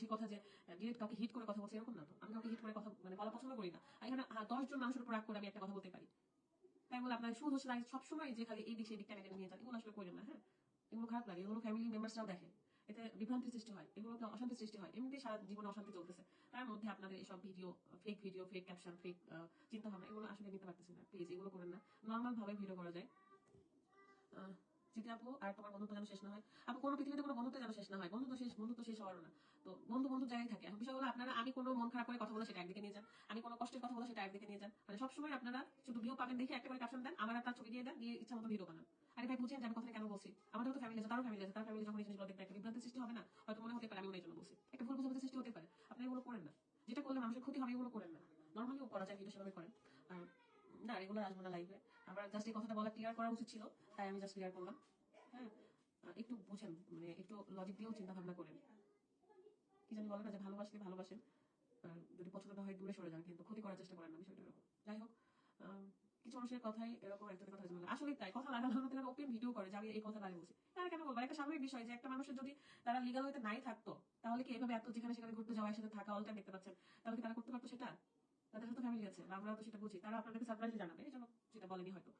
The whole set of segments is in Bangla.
সেই কথা যে ডিরেক্ট কাউকে হিট করে কথা বলছে, এরকম না তো। আমি কাউকে হিট করে কথা মানে বলা পছন্দ করি না। এখানে দশ জন মানুষের উপর রাগ করে আমি একটা কথা বলতে পারি। তাই বলে আপনার সুদ হচ্ছে সবসময় যে খালি এই দিক, সেই দিকটা নিয়ে যান, এগুলো আসলে করেন না হ্যাঁ? এগুলো খারাপ লাগে, এগুলো ফ্যামিলি মেম্বার্সরাও দেখে। এতে বিভ্রান্তির সৃষ্টি হয়, এগুলোতে অশান্তি সৃষ্টি হয়, এমনিতেই সারা জীবনে অশান্তি চলতেছে। তার মধ্যে আপনাদের এইসব video fake video fake caption fake চিন্তা ভাবনা এগুলো আসলে নিতে পারতেছি না। প্লিজ এগুলো করেন না। নর্মাল ভাবে ভিডিও করা যায়। জিতে আপু, আর তোমার বন্ধুত্ব যেন শেষ না হয়। আপু, কোনো পৃথিবীতে কোনো বন্ধুত্ব যেন শেষ না হয়। বন্ধুত্ব শেষ বন্ধুত্ব শেষ হওয়ার না। তো বন্ধু বন্ধু জায়গায় থাকে, এখন বিষয় হলো আপনারা, আমি কোনো মন খারাপ করে কথা বলে সেটা একদিকে নিয়ে যান, আমি কোনো কষ্টের কথা বলে সেটা একদিকে নিয়ে যান। মানে সবসময় আপনারা শুধু ভিউ পাবেন দেখে একটা করে ক্যাপশন দেন, আমার আপনার ছবি দিয়ে দেন, দিয়ে ইচ্ছা মতো ভিডিও বানান। আরে ভাই, বুঝেন আমি কথাটা কেন বলছি? আমাদের তো ফ্যামিলি আছে, তারও ফ্যামিলি আছে, তার ফ্যামিলি যখন এই জিনিসগুলো দেখবে, একটা বিভ্রান্তি সৃষ্টি হবে না? হয়তো মনে হতে পারে, আমি ওই জন্য বলছি। একটা ভুল বুঝাবুঝি সৃষ্টি হতে পারে। আপনি এগুলো করেন না। যেটা করলে মানুষের ক্ষতি হবে, এগুলো করেন না। নর্মালিও করা যায় ভিডিও সেভাবে করেন। না রেগুলার আসব না লাইভে আমার জাস্ট এই কথাটা বলা ক্লিয়ার করা উচিত ছিল, তাই আমি জাস্ট ক্লিয়ার করলাম। হ্যাঁ একটু বুঝেন মানে একটু লজিক দিয়েও চিন্তা ভাবনা করেন। কি জানি বলে না যে ভালোবাসলে ভালোবাসেন যদি পছন্দ না হয় দূরে সরে যান, কিন্তু ক্ষতি করার চেষ্টা করেন না, বিষয়টা এরকম। যাই হোক কিছু মানুষের কথাই এরকম একজনের কথা বলে আসলে তাই, কথা লাগানো তারা ওপেন ভিডিও করে যে আমি এই কথা দাঁড়িয়ে বলছি। তারা কেন বলব? একটা স্বাভাবিক বিষয় যে একটা মানুষের যদি তারা লিগাল হইতে নাই থাকতো, তাহলে কি এভাবে এত যেখানে সেখানে ঘুরতে যাওয়া, একসাথে থাকা অল টাইম দেখতে পাচ্ছেন? তাহলে কি তারা করতে পারতো সেটা? তাদের সাথে ফ্যামিলি আছে আমরা তো সেটা বুঝি। তারা আপনাদেরকে সারপ্রাইজ জানাবে, এই জন্য সেটা বলেনি হয়তো।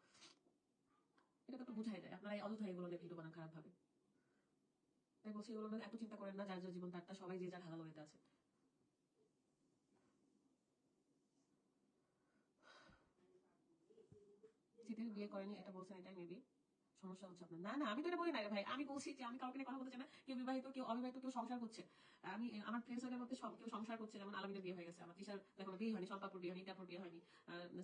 এটা তো একটু বুঝাই যায়, আপনারা অযথা এগুলো নিয়ে ভিডিও বানান খারাপ ভাবে তাই বলছি, এগুলো এত চিন্তা করেন না, যার যার জীবন তারটা সবাই যে যার হালাল হইতে আছে শীতের বিয়ে করেনি, এটা বলছেন এটাই মেবি সমস্যা হচ্ছে আপনার। না না, আমি তো এটা বলি না ভাই, আমি বলছি যে আমি কাউকে নিয়ে কথা বলতে না, কেউ বিবাহিত, কেউ অবিবাহিত, কেউ সংসার করছে। আমি, আমার ফ্রেন্ড সার্কেলের মধ্যে সব কেউ সংসার করছে, যেমন আলমিনের বিয়ে হয়ে গেছে, আমার তিশার এখনও বিয়ে হয়নি সম্পাপুর বিয়ে হয়নি ইটাপুর বিয়ে হয়নি।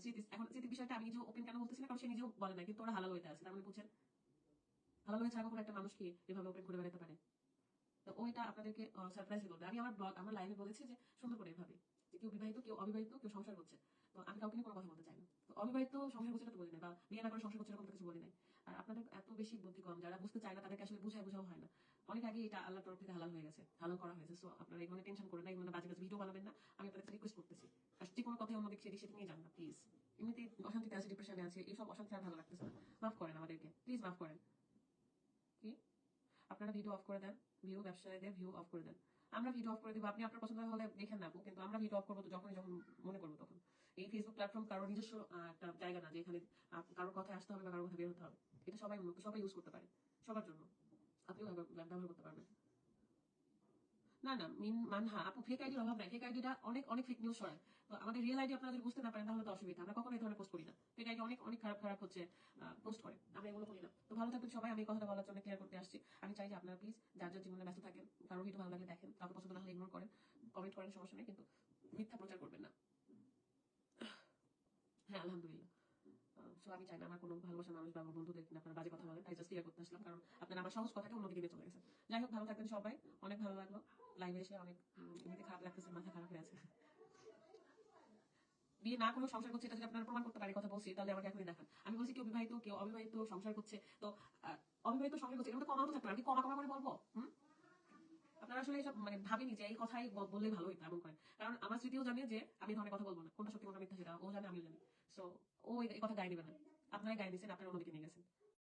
স্মৃতি, এখন স্মৃতির বিষয়টা আমি নিজেও ওপেন কেন বলতেছি না, কারণ সে নিজেও বলে না কিন্তু ওরা হালাল হইতে আছে, তার মানে বুঝছেন? হালাল হয়ে ছাড়া কখনো একটা মানুষ কি এভাবে ওপেন করে বেড়াতে পারে। তো ওইটা আপনাদেরকে সারপ্রাইজ করবে। আমি আমার ব্লগ আমার লাইভে বলেছি যে সুন্দর করে এভাবে, যে কেউ বিবাহিত, কেউ অবিবাহিত, কেউ সংসার করছে। তো আমি কাউকে নিয়ে কোনো কথা বলতে চাই না। তো অবিবাহিত সংসার করছে তো বলি নাই, বা বিয়ে না করে সংসার করছে এরকম কিছু বলি নাই। আর আপনাদের এত বেশি বুদ্ধি কম, যারা বুঝতে চায় না তাদেরকে আসলে বুঝায় বোঝাও হয় না। অনেক আগে এটা আল্লাহর তরফ থেকে হালাল হয়ে গেছে, হালাল করা হয়েছে। সো আপনারা এগুলো টেনশন করে না, এগুলো বাজে বাজে ভিডিও বানাবেন না। আমি আপনাদের রিকোয়েস্ট করতেছি, আর যে কোনো কথাই অন্যদিকে সেদিক সেদিক নিয়ে যান না প্লিজ এমনিতে অশান্তিতে আছে ডিপ্রেশনে আছে এইসব অশান্তি আর ভালো লাগতেছে না। মাফ করেন আমাদেরকে প্লিজ মাফ করেন। কি? আপনারা ভিডিও অফ করে দেন। ভিউ ব্যবসায়ীদের ভিউ অফ করে দেন। আমরা ভিডিও অফ করে দিব। আপনি আপনার পছন্দ হলে দেখেন না কিন্তু আমরা ভিডিও অফ করব তো যখনই যখন মনে করব তখন। এই ফেসবুক প্ল্যাটফর্ম কারোর নিজস্ব একটা জায়গা না যে এখানে কারোর কথায় আসতে হবে বা কারোর কথা বের হতে হবে। এটা সবাই সবাই ইউজ করতে পারে। সবার জন্য। আপনিও ব্যবহার করতে পারবেন। না না, মিন, মানহা, আপু ফেক আইডির অভাব নাই। ফেক আইডিটা অনেক অনেক ফেক নিউজ ছড়ায়। তো আমাদের রিয়েল আইডি আপনারা যদি বুঝতে না পারেন, তাহলে তো অসুবিধা। আমরা কখনো এই ধরনের পোস্ট করি না। ফেক আইডি অনেক অনেক খারাপ খারাপ হচ্ছে পোস্ট করে। আমরা এগুলো করি না। তো ভালো থাকবেন সবাই। আমি এই কথাটা বলার জন্য ক্লিয়ার করতে আসছি। আমি চাই যে আপনারা প্লিজ যার যার জীবনে ব্যস্ত থাকেন, কারও ভিডিও ভালো লাগলে দেখেন, কাউকে পছন্দ না হলে ইগনোর করেন কমেন্ট করেন, সমস্যা নেই, কিন্তু মিথ্যা প্রচার করবেন না। হ্যাঁ আলহামদুলিল্লাহ। সো আমি চাই না আমার কোনো ভালোবাসার মানুষ বা আমার বন্ধুদের কিনা আপনারা বাজে কথা বলেন। তাই জাস্ট ক্লিয়ার করতে আসলাম। কারণ আপনারা আমার সহজ কথাকে অন্যদিকে নিয়ে চলে গেছে। যাই হোক, ভালো থাকবেন সবাই। অনেক ভালো লাগল। লাইভে এসে অনেক এমনিতে খারাপ লাগতেছে, মাথা খারাপ হয়ে আছে। বিয়ে না সংসার করছে, এটা যদি আপনারা প্রমাণ করতে কথা বলছি, তাহলে আমাকে এখনই দেখান। আমি বলছি কেউ বিবাহিত, কেউ অবিবাহিত সংসার করছে, তো অবিবাহিত সংসার করছে এটা কমাও তো আমি কমা কমা করে বলব আপনারা আসলে এসব মানে ভাবিনি যে এই কথাই ব- বললেই ভালো হইতো এমন করে। কারণ আমার স্মৃতিও জানে যে আমি ধরনের কথা বলব না, কোনটা সত্যি, কোনটা মিথ্যা সেটা, ও জানে, আমিও জানি। সো ও এই কথা গায়ে দিবে না। আপনারা গায়ে দিয়েছেন, আপনারা অন্যদিকে নিয়ে গেছেন।